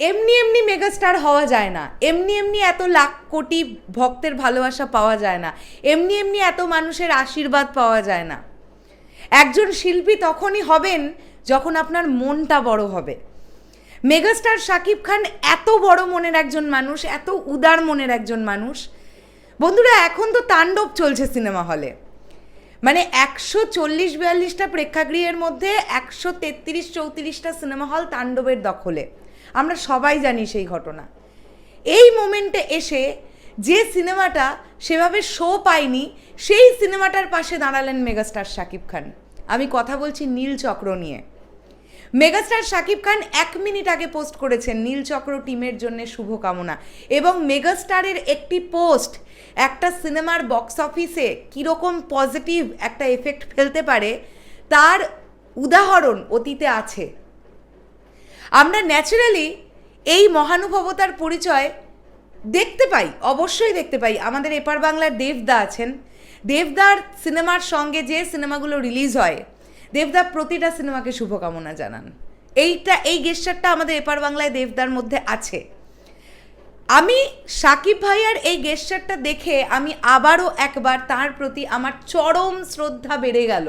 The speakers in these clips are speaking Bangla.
এমনি এমনি মেগাস্টার হওয়া যায় না। এমনি এমনি এত লাখ কোটি ভক্তের ভালোবাসা পাওয়া যায় না। এমনি এমনি এত মানুষের আশীর্বাদ পাওয়া যায় না। একজন শিল্পী তখনই হবেন যখন আপনার মনটা বড় হবে। মেগাস্টার শাকিব খান এত বড় মনের একজন মানুষ, এত উদার মনের একজন মানুষ। বন্ধুরা, এখন তো তাণ্ডব চলছে সিনেমা হলে। মানে একশো চল্লিশ বিয়াল্লিশটা প্রেক্ষাগৃহের মধ্যে একশো তেত্রিশ চৌত্রিশটা সিনেমা হল তাণ্ডবের দখলে। আমরা সবাই জানি সেই ঘটনা। এই মোমেন্টে এসে যে সিনেমাটা সেভাবে শো পায়নি, সেই সিনেমাটার পাশে দাঁড়ালেন মেগাস্টার শাকিব খান। আমি কথা বলছি নীল চক্র নিয়ে। মেগাস্টার শাকিব খান এক মিনিট আগে পোস্ট করেছেন নীলচক্র টিমের জন্য শুভকামনা। এবং মেগাস্টারের একটি পোস্ট একটা সিনেমার বক্স অফিসে কীরকম পজিটিভ একটা এফেক্ট ফেলতে পারে, তার উদাহরণ অতীতে আছে। আমরা ন্যাচারালি এই মহানুভবতার পরিচয় দেখতে পাই, অবশ্যই দেখতে পাই। আমাদের এপার বাংলার দেবদা আছেন। দেবদার সিনেমার সঙ্গে যে সিনেমাগুলো রিলিজ হয়, দেবদা প্রতিটা সিনেমাকে শুভকামনা জানান। এইটা, এই গেস্টারটা আমাদের এপার বাংলায় দেবদার মধ্যে আছে। আমি সাকিব ভাইয়ার এই গেস্টারটা দেখে আমি আবারও একবার তার প্রতি আমার চরম শ্রদ্ধা বেড়ে গেল।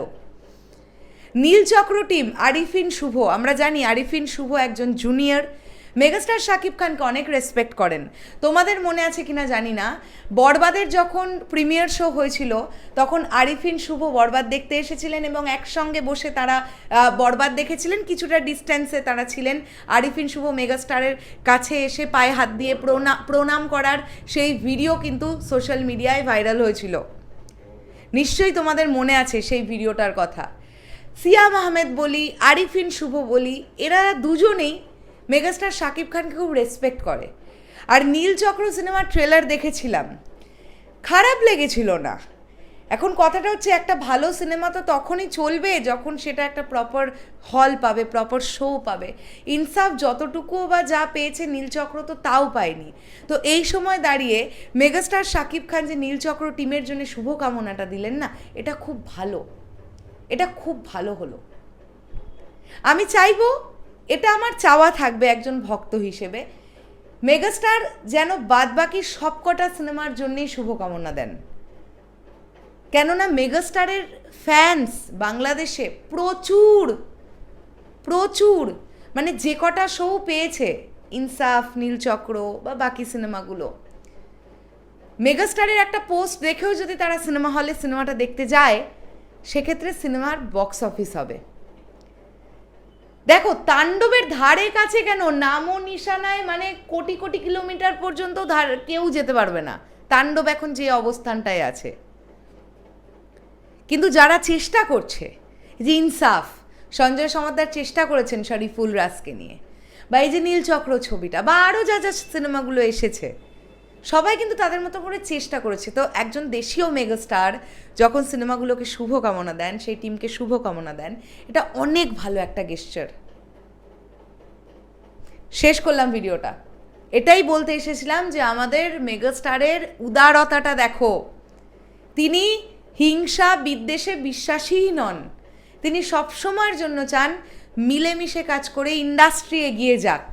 নীলচক্র টিম আরিফিন শুভ। আমরা জানি আরিফিন শুভ একজন জুনিয়র মেগাস্টার শাকিব খানকে অনেক রেসপেক্ট করেন। তোমাদের মনে আছে কিনা জানি না। বরবাদের যখন প্রিমিয়ার শো হয়েছিল, তখন আরিফিন শুভ বরবাদ দেখতে এসেছিলেন এবং একসঙ্গে বসে তারা বরবাদ দেখেছিলেন। কিছুটা ডিস্ট্যান্সে তারা ছিলেন। আরিফিন শুভ মেগাস্টারের কাছে এসে পায়ে হাত দিয়ে প্রণা, প্রণাম করার সেই ভিডিও কিন্তু সোশ্যাল মিডিয়ায় ভাইরাল হয়েছিল। নিশ্চয়ই তোমাদের মনে আছে সেই ভিডিওটার কথা। সিয়াম আহমেদ বলি, আরিফিন শুভ বলি, এরা দুজনেই মেগাস্টার শাকিব খানকে খুব রেসপেক্ট করে। আর নীলচক্র সিনেমার ট্রেলার দেখেছিলাম। খারাপ লেগেছিল না। এখন কথাটা হচ্ছে, একটা ভালো সিনেমা তো তখনই চলবে যখন সেটা একটা প্রপার হল পাবে প্রপার শো পাবে। ইনসাফ যতটুকু বা যা পেয়েছে নীলচক্র তো তাও পায়নি। তো এই সময় দাঁড়িয়ে মেগাস্টার শাকিব খান যে নীলচক্র টিমের জন্য শুভকামনাটা দিলেন না, এটা খুব ভালো। এটা খুব ভালো হলো। আমি চাইব এটা আমার চাওয়া থাকবে একজন ভক্ত হিসেবে। মেগাস্টার যেন বাদবাকি সবকটা সিনেমার জন্যই শুভকামনা দেন। কেননা মেগাস্টারের ফ্যান্স বাংলাদেশে প্রচুর প্রচুর মানে যে কটা শো পেয়েছে, ইনসাফ, নীলচক্র বা বাকি সিনেমাগুলো। মেগাস্টারের একটা পোস্ট দেখেও যদি তারা সিনেমা হলে সিনেমাটা দেখতে যায় সেক্ষেত্রে সিনেমার বক্স অফিস হবে। দেখো, তাণ্ডবের ধারে কাছে কেন? নামও নিশানায় মানে কোটি কোটি কিলোমিটার পর্যন্ত ধার, কেউ যেতে পারবে না। তাণ্ডব এখন যে অবস্থানটায় আছে। কিন্তু যারা চেষ্টা করছে যে ইনসাফ, সঞ্জয় সমাদ্দার চেষ্টা করেছেন শরীফুল রাজকে নিয়ে, বা এই যে নীলচক্র ছবিটা, বা আরও যা যা সিনেমাগুলো এসেছে সবাই কিন্তু তাদের মতো করে চেষ্টা করেছে। তো একজন দেশীয় মেগাস্টার যখন সিনেমাগুলোকে শুভকামনা দেন, সেই টিমকে শুভকামনা দেন, এটা অনেক ভালো একটা গেস্টার শেষ করলাম ভিডিওটা। এটাই বলতে এসেছিলাম যে আমাদের মেগাস্টারের উদারতাটা দেখো। তিনি হিংসা বিদ্বেষে বিশ্বাসীই নন। তিনি সবসময়ের জন্য চান মিলেমিশে কাজ করে ইন্ডাস্ট্রি এগিয়ে যাক।